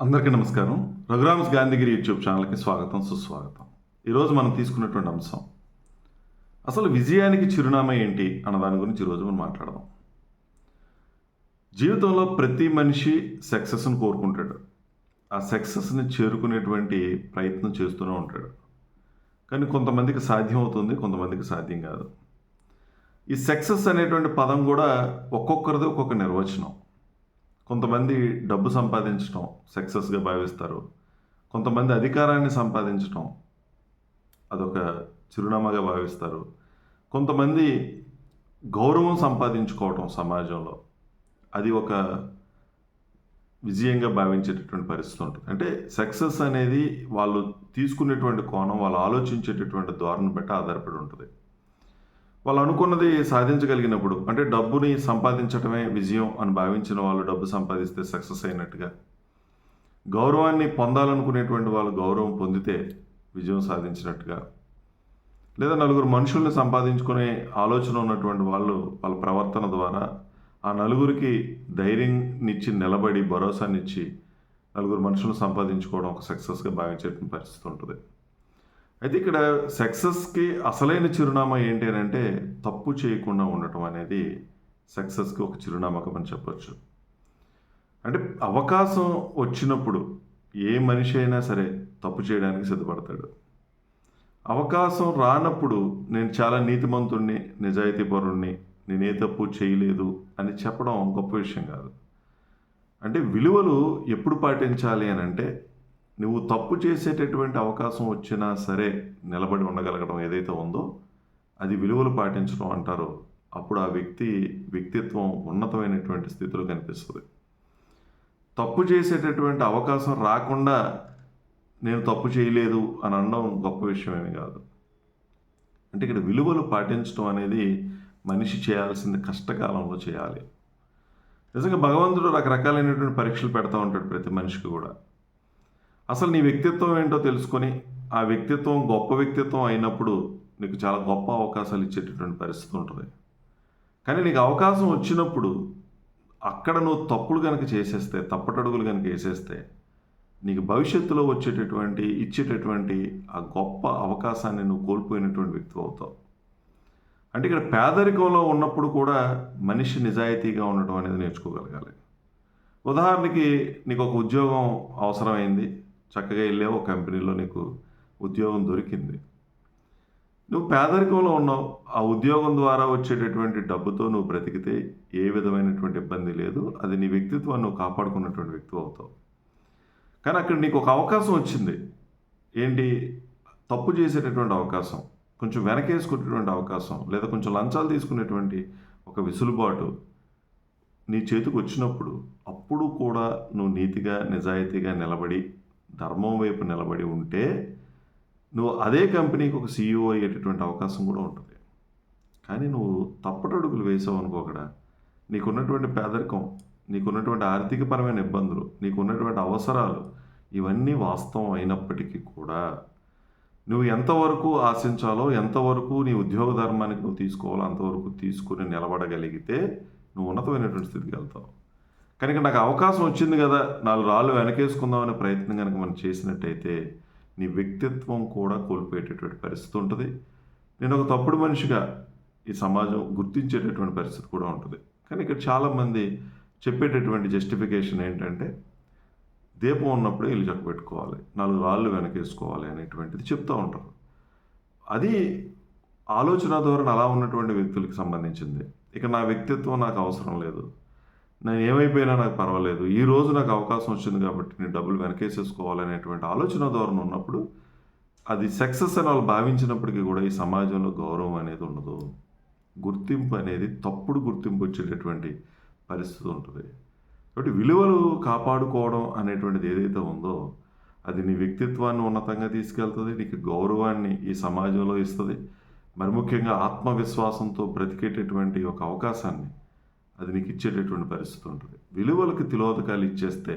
అందరికీ నమస్కారం. రఘురామ్స్ గాంధీగిరి యూట్యూబ్ ఛానల్కి స్వాగతం సుస్వాగతం. ఈరోజు మనం తీసుకున్నటువంటి అంశం అసలు విజయానికి చిరునామా ఏంటి అన్న దాని గురించి ఈరోజు మనం మాట్లాడదాం. జీవితంలో ప్రతి మనిషి సక్సెస్ని కోరుకుంటాడు. ఆ సక్సెస్ని చేరుకునేటువంటి ప్రయత్నం చేస్తూనే ఉంటాడు. కానీ కొంతమందికి సాధ్యం అవుతుంది కొంతమందికి సాధ్యం కాదు. ఈ సక్సెస్ అనేటువంటి పదం కూడా ఒక్కొక్కరిది ఒక్కొక్క నిర్వచనం. కొంతమంది డబ్బు సంపాదించడం సక్సెస్గా భావిస్తారు. కొంతమంది అధికారాన్ని సంపాదించడం అదొక చిరునామాగా భావిస్తారు. కొంతమంది గౌరవం సంపాదించుకోవటం సమాజంలో అది ఒక విజయంగా భావించేటటువంటి పరిస్థితి ఉంటుంది. అంటే సక్సెస్ అనేది వాళ్ళు తీసుకునేటువంటి కోణం వాళ్ళు ఆలోచించేటటువంటి ధోరణి బట్టి ఆధారపడి ఉంటుంది. వాళ్ళు అనుకున్నది సాధించగలిగినప్పుడు అంటే డబ్బుని సంపాదించడమే విజయం అని భావించిన వాళ్ళు డబ్బు సంపాదిస్తే సక్సెస్ అయినట్టుగా. గౌరవాన్ని పొందాలనుకునేటువంటి వాళ్ళు గౌరవం పొందితే విజయం సాధించినట్టుగా. లేదా నలుగురు మనుషుల్ని సంపాదించుకునే ఆలోచన ఉన్నటువంటి వాళ్ళు వాళ్ళ ప్రవర్తన ద్వారా ఆ నలుగురికి ధైర్యంనిచ్చి నిలబడి భరోసానిచ్చి నలుగురు మనుషులను సంపాదించుకోవడం ఒక సక్సెస్గా భావించేటువంటి పరిస్థితి ఉంటుంది. అయితే ఇక్కడ సక్సెస్కి అసలైన చిరునామా ఏంటి అని అంటే తప్పు చేయకుండా ఉండటం అనేది సక్సెస్కి ఒక చిరునామాగా మనం చెప్పొచ్చు. అంటే అవకాశం వచ్చినప్పుడు ఏ మనిషి అయినా సరే తప్పు చేయడానికి సిద్ధపడతాడు. అవకాశం రానప్పుడు నేను చాలా నీతిమంతుణ్ణి నిజాయితీపరుణ్ణి నేనే తప్పు చేయలేదు అని చెప్పడం గొప్ప విషయం కాదు. అంటే విలువలు ఎప్పుడు పాటించాలి అని అంటే నువ్వు తప్పు చేసేటటువంటి అవకాశం వచ్చినా సరే నిలబడి ఉండగలగడం ఏదైతే ఉందో అది విలువలు పాటించడం అంటారు అప్పుడు ఆ వ్యక్తి వ్యక్తిత్వం ఉన్నతమైనటువంటి స్థితిలో కనిపిస్తుంది. తప్పు చేసేటటువంటి అవకాశం రాకుండా నేను తప్పు చేయలేదు అని అనడం గొప్ప విషయమేమి కాదు. అంటే ఇక్కడ విలువలు పాటించడం అనేది మనిషి చేయాల్సింది కష్టకాలంలో చేయాలి. నిజంగా భగవంతుడు రకరకాలైనటువంటి పరీక్షలు పెడతా ఉంటాడు ప్రతి మనిషికి కూడా. అసలు నీ వ్యక్తిత్వం ఏంటో తెలుసుకొని ఆ వ్యక్తిత్వం గొప్ప వ్యక్తిత్వం అయినప్పుడు నీకు చాలా గొప్ప అవకాశాలు ఇచ్చేటటువంటి పరిస్థితి ఉంటుంది. కానీ నీకు అవకాశం వచ్చినప్పుడు అక్కడ నువ్వు తప్పులు కనుక చేసేస్తే తప్పటడుగులు కనుక వేసేస్తే నీకు భవిష్యత్తులో వచ్చేటటువంటి ఇచ్చేటటువంటి ఆ గొప్ప అవకాశాన్ని నువ్వు కోల్పోయినటువంటి వ్యక్తి అవుతావు. అంటే ఇక్కడ పేదరికంలో ఉన్నప్పుడు కూడా మనిషి నిజాయితీగా ఉండటం అనేది నేర్చుకోగలగాలి. ఉదాహరణకి నీకు ఒక ఉద్యోగం అవసరమైంది. చక్కగా వెళ్ళే ఒక కంపెనీలో నీకు ఉద్యోగం దొరికింది. నువ్వు పేదరికంలో ఉన్నావు. ఆ ఉద్యోగం ద్వారా వచ్చేటటువంటి డబ్బుతో నువ్వు బ్రతికితే ఏ విధమైనటువంటి ఇబ్బంది లేదు. అది నీ వ్యక్తిత్వాన్ని నువ్వు కాపాడుకున్నటువంటి వ్యక్తి అవుతావు. కానీ అక్కడ నీకు ఒక అవకాశం వచ్చింది. ఏంటి? తప్పు చేసేటటువంటి అవకాశం. కొంచెం వెనకేసుకునేటువంటి అవకాశం. లేదా కొంచెం లంచాలు తీసుకునేటువంటి ఒక విసులుబాటు నీ చేతికి వచ్చినప్పుడు అప్పుడు కూడా నువ్వు నీతిగా నిజాయితీగా నిలబడి ధర్మం వైపు నిలబడి ఉంటే నువ్వు అదే కంపెనీకి ఒక సీఈఓ అయ్యేటటువంటి అవకాశం కూడా ఉంటుంది. కానీ నువ్వు తప్పటడుగులు వేసావు అనుకోకడా నీకున్నటువంటి పేదరికం నీకున్నటువంటి ఆర్థికపరమైన ఇబ్బందులు నీకున్నటువంటి అవసరాలు ఇవన్నీ వాస్తవం అయినప్పటికీ కూడా నువ్వు ఎంతవరకు ఆశించాలో ఎంతవరకు నీ ఉద్యోగ ధర్మానికి నువ్వు తీసుకోవాలో అంతవరకు తీసుకుని నిలబడగలిగితే నువ్వు ఉన్నతమైనటువంటి స్థితికి వెళ్తావు. కనుక నాకు అవకాశం వచ్చింది కదా నాలుగు రాళ్ళు వెనకేసుకుందామనే ప్రయత్నం కనుక మనం చేసినట్టయితే నీ వ్యక్తిత్వం కూడా కోల్పోయేటటువంటి పరిస్థితి ఉంటుంది. నేను ఒక తప్పుడు మనిషిగా ఈ సమాజం గుర్తించేటటువంటి పరిస్థితి కూడా ఉంటుంది. కానీ ఇక్కడ చాలామంది చెప్పేటటువంటి జస్టిఫికేషన్ ఏంటంటే దీపం ఉన్నప్పుడు ఇల్లు చక్క పెట్టుకోవాలి నాలుగు రాళ్ళు వెనకేసుకోవాలి అనేటువంటిది చెప్తూ ఉంటారు. అది ఆలోచన ధోరణి అలా ఉన్నటువంటి వ్యక్తులకు సంబంధించింది. ఇక నా వ్యక్తిత్వం నాకు అవసరం లేదు. నేను ఏమైపోయినా నాకు పర్వాలేదు. ఈ రోజు నాకు అవకాశం వచ్చింది కాబట్టి నేను డబ్బులు వెనకేసేసుకోవాలనేటువంటి ఆలోచన ధోరణి ఉన్నప్పుడు అది సక్సెస్ అని వాళ్ళు భావించినప్పటికీ కూడా ఈ సమాజంలో గౌరవం అనేది ఉండదు. గుర్తింపు అనేది తప్పుడు గుర్తింపు వచ్చేటటువంటి పరిస్థితి ఉంటుంది. కాబట్టి విలువలు కాపాడుకోవడం అనేటువంటిది ఏదైతే ఉందో అది నీ వ్యక్తిత్వాన్ని ఉన్నతంగా తీసుకెళ్తుంది నీకు గౌరవాన్ని ఈ సమాజంలో ఇస్తుంది. మరి ముఖ్యంగా ఆత్మవిశ్వాసంతో బ్రతికేటటువంటి ఒక అవకాశాన్ని అది నీకు ఇచ్చేటటువంటి పరిస్థితి ఉంటుంది. విలువలకు తిలోదకాలు ఇచ్చేస్తే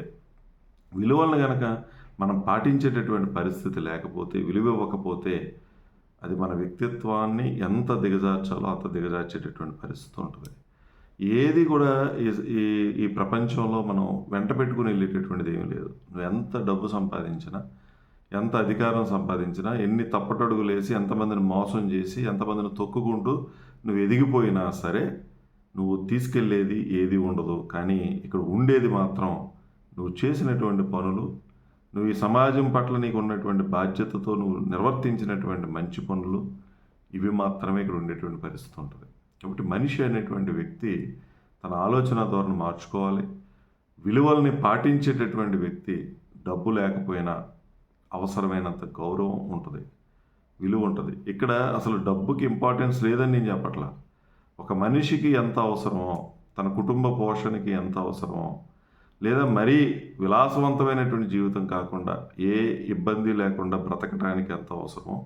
విలువలను కనుక మనం పాటించేటటువంటి పరిస్థితి లేకపోతే విలువ ఇవ్వకపోతే అది మన వ్యక్తిత్వాన్ని ఎంత దిగజార్చాలో అంత దిగజార్చేటటువంటి పరిస్థితి ఉంటుంది. ఏది కూడా ఈ ఈ ఈ ప్రపంచంలో మనం వెంట పెట్టుకుని వెళ్ళేటటువంటిది ఏమీ లేదు. నువ్వు ఎంత డబ్బు సంపాదించినా ఎంత అధికారం సంపాదించినా ఎన్ని తప్పటడుగులు వేసి ఎంతమందిని మోసం చేసి ఎంతమందిని తొక్కుకుంటూ నువ్వు ఎదిగిపోయినా సరే నువ్వు తీసుకెళ్ళేది ఏది ఉండదు కానీ ఇక్కడ ఉండేది మాత్రం నువ్వు చేసినటువంటి పనులు నువ్వు ఈ సమాజం పట్ల నీకు ఉన్నటువంటి బాధ్యతతో నువ్వు నిర్వర్తించినటువంటి మంచి పనులు ఇవి మాత్రమే ఇక్కడ ఉండేటువంటి పరిస్థితి ఉంటుంది. కాబట్టి మనిషి అనేటువంటి వ్యక్తి తన ఆలోచన ధోరణి మార్చుకోవాలి. విలువల్ని పాటించేటటువంటి వ్యక్తి డబ్బు లేకపోయినా అవసరమైనంత గౌరవం ఉంటుంది విలువ ఉంటుంది. ఇక్కడ అసలు డబ్బుకి ఇంపార్టెన్స్ లేదని నేను చెప్పట్లా. ఒక మనిషికి ఎంత అవసరమో తన కుటుంబ పోషణకి ఎంత అవసరమో లేదా మరీ విలాసవంతమైనటువంటి జీవితం కాకుండా ఏ ఇబ్బంది లేకుండా బ్రతకడానికి ఎంత అవసరమో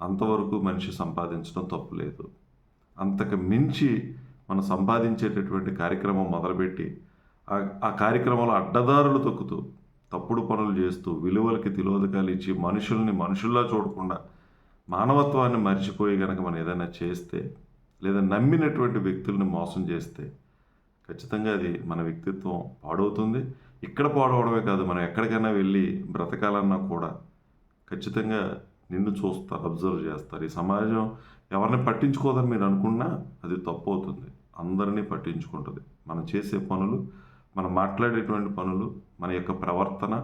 అంతవరకు మనిషి సంపాదించడం తప్పు లేదు. అంతకు మించి మనం సంపాదించేటటువంటి కార్యక్రమం మొదలుపెట్టి ఆ- ఆ కార్యక్రమంలో అడ్డదారులు తొక్కుతూ తప్పుడు పనులు చేస్తూ విలువలకి తిలోదకాలు ఇచ్చి మనుషుల్ని మనుషుల్లా చూడకుండా మానవత్వాన్ని మర్చిపోయి కనుక మనం ఏదైనా చేస్తే లేదా నమ్మినటువంటి వ్యక్తుల్ని మోసం చేస్తే ఖచ్చితంగా అది మన వ్యక్తిత్వం పాడవుతుంది. ఇక్కడ పాడవడమే కాదు మనం ఎక్కడికైనా వెళ్ళి బ్రతకాలన్నా కూడా ఖచ్చితంగా నిన్ను చూస్తారు అబ్జర్వ్ చేస్తారు. ఈ సమాజం ఎవరిని పట్టించుకోదని మీరు అనుకున్నా అది తప్పు అవుతుంది అందరినీ పట్టించుకుంటుంది. మనం చేసే పనులు మనం మాట్లాడేటువంటి పనులు మన యొక్క ప్రవర్తన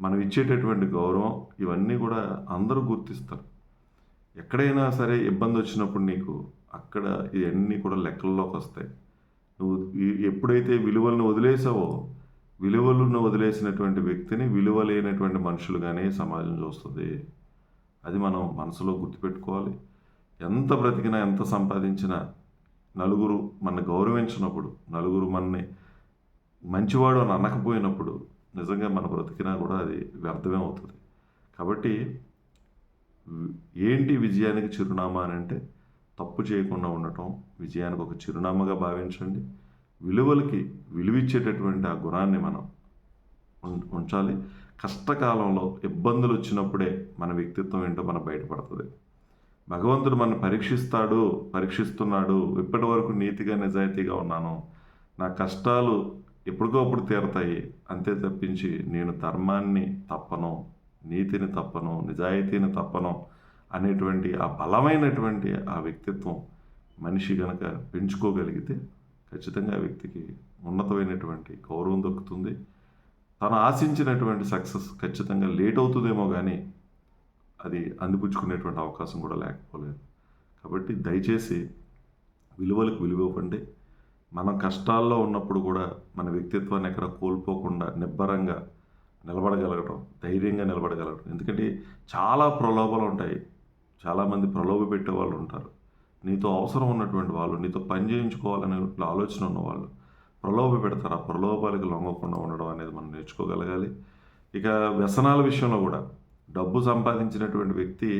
మనం ఇచ్చేటటువంటి గౌరవం ఇవన్నీ కూడా అందరూ గుర్తిస్తారు. ఎక్కడైనా సరే ఇబ్బంది వచ్చినప్పుడు నీకు అక్కడ ఇవన్నీ కూడా లెక్కల్లోకి వస్తాయి. నువ్వు ఎప్పుడైతే విలువలను వదిలేసావో విలువలను వదిలేసినటువంటి వ్యక్తిని విలువ లేనటువంటి మనుషులుగానే సమాజం చూస్తుంది. అది మనం మనసులో గుర్తుపెట్టుకోవాలి. ఎంత బ్రతికినా ఎంత సంపాదించినా నలుగురు మన గౌరవించినప్పుడు నలుగురు మనని మంచివాడు అని అనకపోయినప్పుడు నిజంగా మన బ్రతికినా కూడా అది వ్యర్థమే అవుతుంది. కాబట్టి ఏంటి విజయానికి చిరునామా అని అంటే తప్పు చేయకుండా ఉండటం విజయానికి ఒక చిరునామాగా భావించండి. విలువలకి విలువిచ్చేటటువంటి ఆ గుణాన్ని మనం ఉం- ఉంచాలి. కష్టకాలంలో ఇబ్బందులు వచ్చినప్పుడే మన వ్యక్తిత్వం ఏంటో మనం బయటపడుతుంది. భగవంతుడు మన పరీక్షిస్తాడు పరీక్షిస్తున్నాడు. ఇప్పటి వరకు నీతిగా నిజాయితీగా ఉన్నాను. నా కష్టాలు ఎప్పటికోప్పుడు తీరతాయి. అంతే తప్పించి నేను ధర్మాన్ని తప్పను నీతిని తప్పను నిజాయితీని తప్పను అనేటువంటి ఆ బలమైనటువంటి ఆ వ్యక్తిత్వం మనిషి కనుక పెంచుకోగలిగితే ఖచ్చితంగా ఆ వ్యక్తికి ఉన్నతమైనటువంటి గౌరవం దొక్కుతుంది. తను ఆశించినటువంటి సక్సెస్ ఖచ్చితంగా లేట్ అవుతుందేమో కానీ అది అందిపుచ్చుకునేటువంటి అవకాశం కూడా లేకపోలేదు. కాబట్టి దయచేసి విలువలకు విలువ ఇవ్వండి. మనం కష్టాల్లో ఉన్నప్పుడు కూడా మన వ్యక్తిత్వాన్ని ఎక్కడ కోల్పోకుండా నిబ్బరంగా నిలబడగలగడం ధైర్యంగా నిలబడగలగడం ఎందుకంటే చాలా ప్రలోభాలు ఉంటాయి. చాలామంది ప్రలోభ పెట్టే వాళ్ళు ఉంటారు. నీతో అవసరం ఉన్నటువంటి వాళ్ళు నీతో పని చేయించుకోవాలనే ఆలోచన ఉన్నవాళ్ళు ప్రలోభ పెడతారు. ఆ ప్రలోభాలకు లొంగకుండా ఉండడం అనేది మనం నేర్చుకోగలగాలి. ఇక వ్యసనాల విషయంలో కూడా డబ్బు సంపాదించినటువంటి వ్యక్తి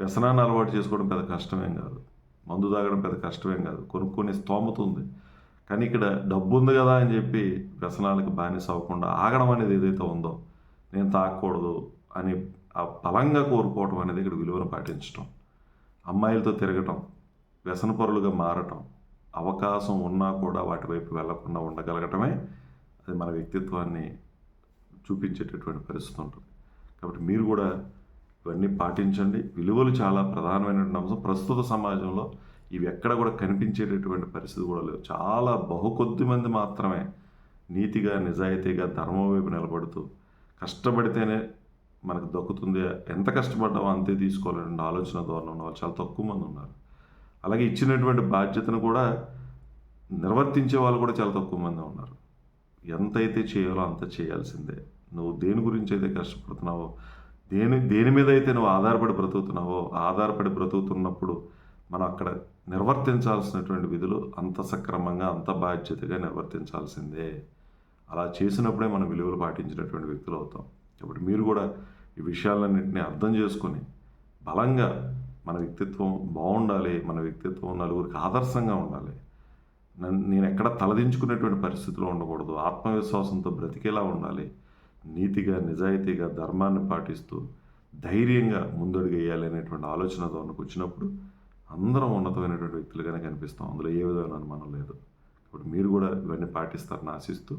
వ్యసనాన్ని అలవాటు చేసుకోవడం పెద్ద కష్టమేం కాదు. మందు తాగడం పెద్ద కష్టమేం కాదు. కొనుక్కునే స్తోమత ఉంది. కానీ ఇక్కడ డబ్బు ఉంది కదా అని చెప్పి వ్యసనాలకు బానిస అవ్వకుండా ఆగడం అనేది ఏదైతే ఉందో నేను తాగకూడదు అని ఆ బలంగా కోరుకోవటం అనేది ఇక్కడ విలువను పాటించటం అమ్మాయిలతో తిరగటం వ్యసనపరులుగా మారటం అవకాశం ఉన్నా కూడా వాటి వైపు వెళ్ళకుండా ఉండగలగటమే అది మన వ్యక్తిత్వాన్ని చూపించేటటువంటి పరిస్థితి ఉంటుంది. కాబట్టి మీరు కూడా ఇవన్నీ పాటించండి. విలువలు చాలా ప్రధానమైనటువంటి అంశం. ప్రస్తుత సమాజంలో ఇవి ఎక్కడ కూడా కనిపించేటటువంటి పరిస్థితి కూడా లేదు చాలా బహు కొద్ది మంది మాత్రమే నీతిగా నిజాయితీగా ధర్మం వైపు నిలబడుతూ కష్టపడితేనే మనకు దక్కుతుంది ఎంత కష్టపడ్డామో అంతే తీసుకోవాలనే ఆలోచన ధోరణి ఉన్న వాళ్ళు చాలా తక్కువ మంది ఉన్నారు. అలాగే ఇచ్చినటువంటి బాధ్యతను కూడా నిర్వర్తించే వాళ్ళు కూడా చాలా తక్కువ మంది ఉన్నారు. ఎంత అయితే చేయాలో అంత చేయాల్సిందే. నువ్వు దేని గురించి అయితే కష్టపడుతున్నావో దేని దేని మీద అయితే నువ్వు ఆధారపడి బ్రతుకుతున్నావో ఆధారపడి బ్రతుకుతున్నప్పుడు మనం అక్కడ నిర్వర్తించాల్సినటువంటి విధులు అంత సక్రమంగా అంత బాధ్యతగా నిర్వర్తించాల్సిందే. అలా చేసినప్పుడే మనం విలువలు పాటించినటువంటి వ్యక్తులు అవుతాం. కాబట్టి మీరు కూడా ఈ విషయాలన్నింటినీ అర్థం చేసుకొని బలంగా మన వ్యక్తిత్వం బాగుండాలి మన వ్యక్తిత్వం నలుగురికి ఆదర్శంగా ఉండాలి. నేను ఎక్కడ తలదించుకునేటువంటి పరిస్థితిలో ఉండకూడదు. ఆత్మవిశ్వాసంతో బ్రతికేలా ఉండాలి. నీతిగా నిజాయితీగా ధర్మాన్ని పాటిస్తూ ధైర్యంగా ముందడుగేయాలి అనేటువంటి ఆలోచన వచ్చినప్పుడు అందరం ఉన్నతమైనటువంటి వ్యక్తులుగానే కనిపిస్తాం. అందులో ఏ విధమైన అనుమానం లేదు. ఇప్పుడు మీరు కూడా ఇవన్నీ పాటిస్తారని ఆశిస్తూ